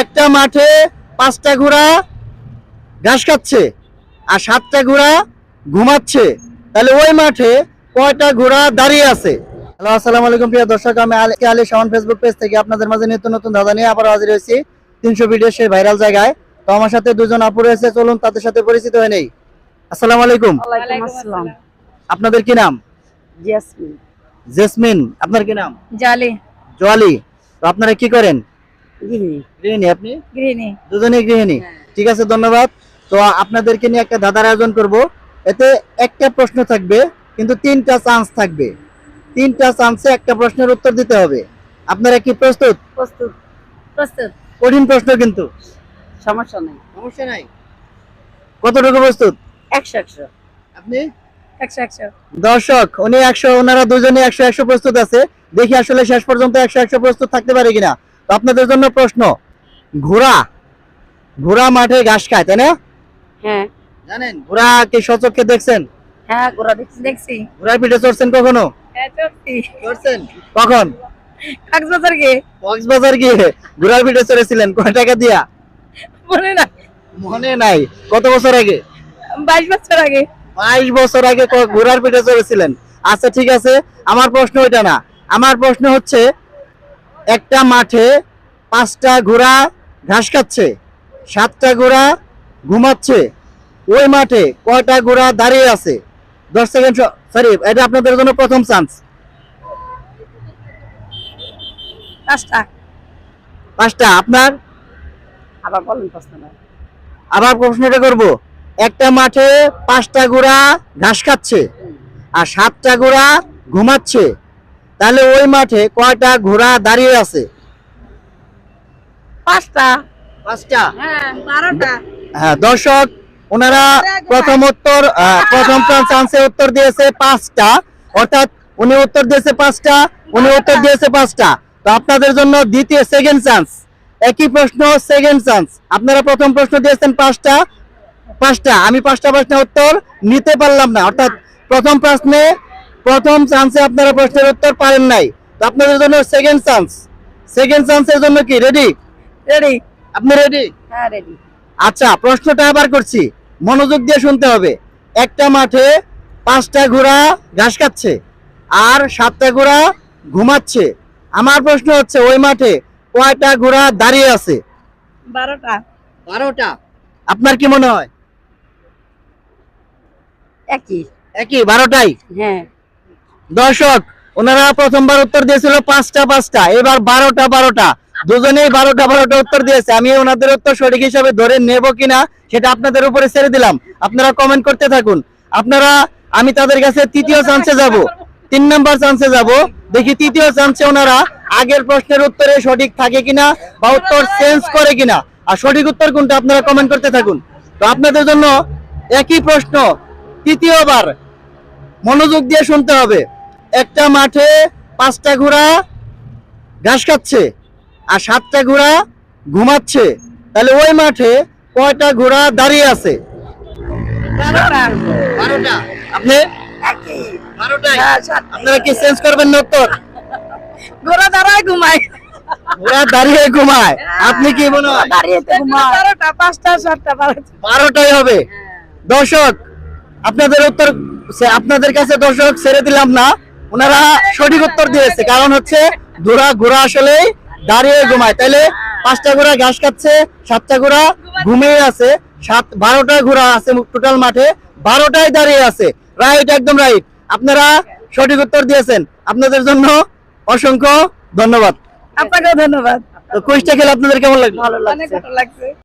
একটা মাঠে পাঁচটা ঘোড়া ঘাস খাচ্ছে আর সাতটা ঘোড়া ঘুমাচ্ছে। তাহলে ওই মাঠে কয়টা ঘোড়া দাঁড়িয়ে আছে? হ্যালো আসসালামু আলাইকুম প্রিয় দর্শক আমি আলী আলী শাওন ফেসবুক পেজ থেকে আপনাদের মাঝে নিত্য নতুন ধাঁধা নিয়ে আবার হাজির হয়েছি। তিনশো ভিডিও সেই ভাইরাল জায়গায়। তো আমার সাথে দুজন আপু রয়েছে চলুন তাদের সাথে পরিচিত হয়ে নেই। আসসালামু আলাইকুম। আপনাদের কি নাম? জেসমিন। জেসমিন আপনার কি নাম? জালি। জোয়ালি। তো আপনারা কি করেন? গৃহিণী। গৃহিণী আপনি? গৃহিণী। দুজনেই গৃহিণী? ঠিক আছে ধন্যবাদ। তো আপনাদেরকে নিয়ে একটা দাদার আয়োজন করব। এতে একটা প্রশ্ন থাকবে কিন্তু তিনটা চান্স থাকবে। তিনটা চান্সে একটা প্রশ্নের উত্তর দিতে হবে। আপনারা কি প্রস্তুত? প্রস্তুত। প্রস্তুত। কঠিন প্রশ্ন কিন্তু। সমস্যা নেই। সমস্যা নাই। কতটুকু প্রস্তুত? একশো একশো। আপনি? একশো একশো। দর্শক উনি একশো ওনারা দুজনে একশো একশো প্রস্তুত আছে। দেখি আসলে শেষ পর্যন্ত একশো একশো প্রস্তুত থাকতে পারে কিনা। তো আপনাদের জন্য প্রশ্ন ঘোড়া ঘোড়া মাঠে ঘাস খায় তাই না? হ্যাঁ। জানেন ঘোড়া কি সচক্ষে দেখছেন? হ্যাঁ দেখছি দেখছি। ঘোড়ার পিঠে চড়ছেন কখনো? হ্যাঁ চলছি চড়ছেন? কখন? কক্সবাজার গিয়ে। ঘোড়ার পিঠে চড়েছিলেন কয় টাকা দিয়া? মনে না মনে নাই। কত বছর আগে? বাইশ বছর আগে। বাইশ বছর আগে ঘোড়ার পিঠে চড়েছিলেন। আচ্ছা ঠিক আছে। আমার প্রশ্ন ওইটা না। আমার প্রশ্ন হচ্ছে একটা মাঠে পাঁচটা ঘোড়া ঘাস খাচ্ছে সাতটা ঘোড়া ঘুমাচ্ছে। ওই মাঠে কয়টা ঘোড়া দাঁড়িয়ে আছে? দশ সেকেন্ড সরি এটা আপনাদের জন্য প্রথম চান্স পাঁচটা। পাঁচটা আপনার? আবার বলেন আবার প্রশ্নটা করব। একটা মাঠে পাঁচটা ঘোড়া ঘাস খাচ্ছে আর সাতটা ঘোড়া ঘুমাচ্ছে। তাহলে ওই মাঠে কয়টা ঘোড়া দাঁড়িয়ে আছে? পাঁচটা। পাঁচটা? হ্যাঁ হ্যাঁ দর্শক ওনারা প্রথম উত্তর প্রথম চান্সে উত্তর দিয়েছে পাঁচটা। অর্থাৎ উনি উত্তর দিয়েছে পাঁচটা উনি উত্তর দিয়েছে পাঁচটা। তো আপনাদের জন্য দ্বিতীয় সেকেন্ড চান্স একই প্রশ্ন সেকেন্ড চান্স আপনারা প্রথম প্রশ্ন দিয়েছেন পাঁচটা। পাঁচটা আমি পাঁচটা প্রশ্নের উত্তর নিতে পারলাম না। অর্থাৎ প্রথম প্রশ্নে প্রথম চান্সে আপনারা প্রশ্নের উত্তর পারেন নাই। তো আপনাদের জন্য সেকেন্ড চান্স সেকেন্ড চান্সের জন্য কি? রেডি রেডি আপনি রেডি হ্যাঁ রেডি আচ্ছা প্রশ্নটা আবার করছি। মনোযোগ দিয়ে শুনতে হবে। একটা মাঠে পাঁচটা ঘোড়া ঘাস খাচ্ছে আর সাতটা ঘোড়া ঘুমাচ্ছে। আমার প্রশ্ন হচ্ছে ওই মাঠে কয়টা ঘোড়া দাঁড়িয়ে আছে? বারোটা। বারোটা। আপনার কি মনে হয়? একই। একই বারোটাই? হ্যাঁ। দর্শক, ওনারা প্রথমবার উত্তর দিয়েছিল পাঁচটা পাঁচটা। এবার বারোটা বারোটা। দুজনেই বারোটা বারোটা উত্তর দিয়েছে। আমি ওনাদের উত্তর সঠিক হিসাবে ধরে নেব কিনা, সেটা আপনাদের উপরে ছেড়ে দিলাম। আপনারা কমেন্ট করতে থাকুন। আপনারা, আমি তাদের কাছে তৃতীয় চান্সে যাব। তিন নাম্বার চান্সে যাব। দেখি তৃতীয় চান্সে ওনারা আগের প্রশ্নের উত্তরে সঠিক থাকে কিনা বা উত্তর চেঞ্জ করে কিনা। আর সঠিক উত্তর কোনটা আপনারা কমেন্ট করতে থাকুন। তো আপনাদের জন্য একই প্রশ্ন, তৃতীয়বার মনোযোগ দিয়ে শুনতে হবে। একটা মাঠে পাঁচটা ঘোড়া ঘাস খাচ্ছে আর সাতটা ঘোড়া ঘুমাচ্ছে। তাহলে ওই মাঠে কয়টা ঘোড়া দাঁড়িয়ে আছে? বারোটা। আপনি? হ্যাঁ, সাতটাই। আপনারা কি চেঞ্জ করবেন না উত্তর? গোড়া দাঁড়ায় ঘুমায়। দাঁড়িয়ে ঘুমায়। আপনি কি মনে হয়? বারোটাই হবে। দর্শক আপনাদের উত্তর আপনাদের কাছে দর্শক ছেড়ে দিলাম না। ওনারা সঠিক উত্তর দিয়েছে কারণ হচ্ছে ঘোড়া ঘোড়া আসলে দাঁড়িয়ে ঘুমায়। তাইলে পাঁচটা ঘোড়া ঘাস খাচ্ছে সাতটা ঘোড়া ঘুমিয়ে আছে সাত বারোটা ঘোড়া আছে টোটাল মাঠে বারোটাই দাঁড়িয়ে আছে। রাইট একদম রাইট আপনারা সঠিক উত্তর দিয়েছেন। আপনাদের জন্য অসংখ্য ধন্যবাদ। আপনাকেও ধন্যবাদ। তো কুইজটা খেলে আপনাদের কেমন লাগল? ভালো লাগছে।